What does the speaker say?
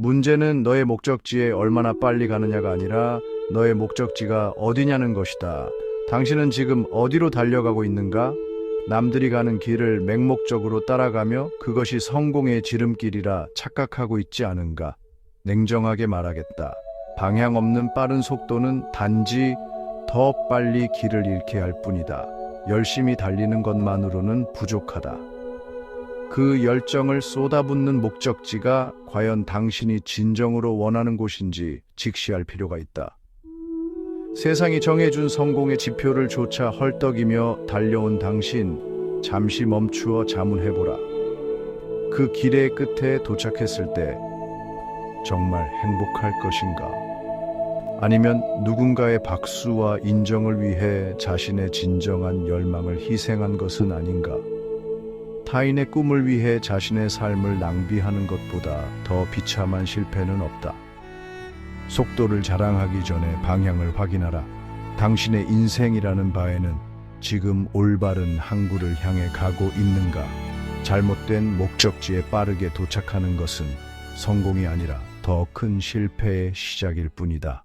문제는 너의 목적지에 얼마나 빨리 가느냐가 아니라 너의 목적지가 어디냐는 것이다. 당신은 지금 어디로 달려가고 있는가? 남들이 가는 길을 맹목적으로 따라가며 그것이 성공의 지름길이라 착각하고 있지 않은가? 냉정하게 말하겠다. 방향 없는 빠른 속도는 단지 더 빨리 길을 잃게 할 뿐이다. 열심히 달리는 것만으로는 부족하다. 그 열정을 쏟아붓는 목적지가 과연 당신이 진정으로 원하는 곳인지 직시할 필요가 있다. 세상이 정해준 성공의 지표를 조차 헐떡이며 달려온 당신, 잠시 멈추어 자문해보라. 그 길의 끝에 도착했을 때 정말 행복할 것인가? 아니면 누군가의 박수와 인정을 위해 자신의 진정한 열망을 희생한 것은 아닌가? 타인의 꿈을 위해 자신의 삶을 낭비하는 것보다 더 비참한 실패는 없다. 속도를 자랑하기 전에 방향을 확인하라. 당신의 인생이라는 바에는 지금 올바른 항구를 향해 가고 있는가? 잘못된 목적지에 빠르게 도착하는 것은 성공이 아니라 더 큰 실패의 시작일 뿐이다.